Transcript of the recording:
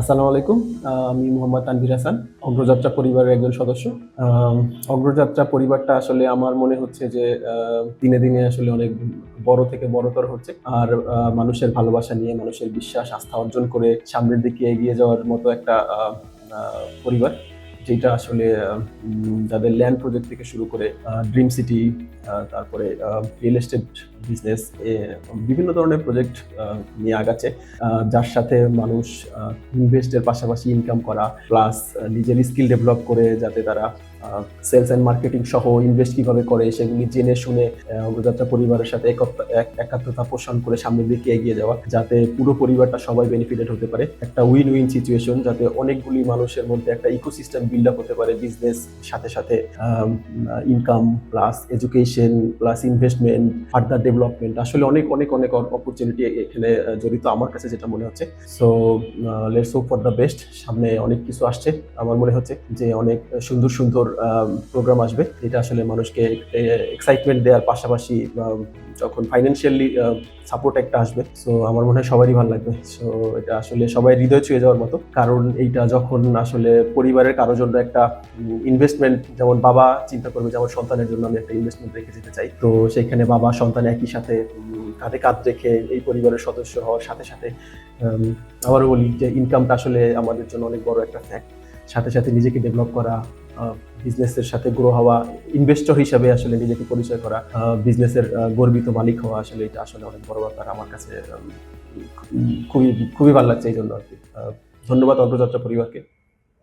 আসসালামু আলাইকুম। আমি মোহাম্মদ তানভীর হাসান, অগ্রযাত্রা পরিবারের একজন সদস্য। অগ্রযাত্রা পরিবারটা আসলে আমার মনে হচ্ছে যে দিনে দিনে আসলে অনেক বড় থেকে বড়তর হচ্ছে। আর মানুষের ভালোবাসা নিয়ে, মানুষের বিশ্বাস, আস্থা অর্জন করে সামনের দিকে এগিয়ে যাওয়ার মতো একটা পরিবার। যেটা আসলে তাদের ল্যান্ড প্রজেক্ট থেকে শুরু করে ড্রিম সিটি তারপরে রিয়েল এস্টেট বিজনেস বিভিন্ন ধরনের প্রজেক্ট নিয়ে আগাচ্ছে। যার সাথে মানুষ ইনভেস্টের পাশাপাশি ইনকাম করা প্লাস নিজের স্কিল ডেভেলপ করে যাতে তারা সেলস অ্যান্ড মার্কেটিং সহ ইনভেস্ট কীভাবে করে সেগুলি জেনে শুনে অগ্রযাত্রা পরিবারের সাথে একাত্মতা পোষণ করে সামনের দিকে এগিয়ে যাওয়া, যাতে পুরো পরিবারটা সবাই বেনিফিটেড হতে পারে। একটা উইন উইন সিচুয়েশন যাতে অনেকগুলি মানুষের মধ্যে একটা ইকোসিস্টেম বিল্ড আপ হতে পারে বিজনেস সাথে সাথে income plus education plus investment further development আসলে অনেক অনেক অনেক অপরচুনিটি এখানে জড়িত আমার কাছে যেটা মনে হচ্ছে। So let's hope for the best সামনে অনেক কিছু আসছে। আমার মনে হচ্ছে যে অনেক সুন্দর সুন্দর প্রোগ্রাম আসবে। এটা আসলে মানুষকে এক্সাইটমেন্ট দেওয়ার পাশাপাশি যখন ফাইন্যান্সিয়ালি সাপোর্ট একটা আসবে। সো আমার মনে হয় সবারই ভালো লাগবে। সো এটা আসলে সবাই হৃদয় ছুঁয়ে যাওয়ার মতো। কারণ এইটা যখন আসলে পরিবারের কারোর জন্য একটা ইনভেস্টমেন্ট যেমন বাবা চিন্তা করবে যেমন সন্তানের জন্য আমি একটা ইনভেস্টমেন্ট রেখে যেতে চাই। তো সেখানে বাবা, সন্তান একই সাথে কাঁধে কাঁধ রেখে এই পরিবারের সদস্য হওয়ার সাথে সাথে আবারও বলি যে ইনকামটা আসলে আমাদের জন্য অনেক বড় একটা ফ্যাক্ট সাথে সাথে নিজেকে ডেভেলপ করা বিজনেসের সাথে গ্রো হওয়া ইনভেস্টর হিসাবে আসলে নিজেকে পরিচয় করা বিজনেসের গর্বিত মালিক হওয়া আসলে এটা আসলে অনেক বড় ব্যাপার আমার কাছে খুবই খুবই ভালো লাগছে এই জন্য আর কি। ধন্যবাদ অগ্রযাত্রা পরিবারকে।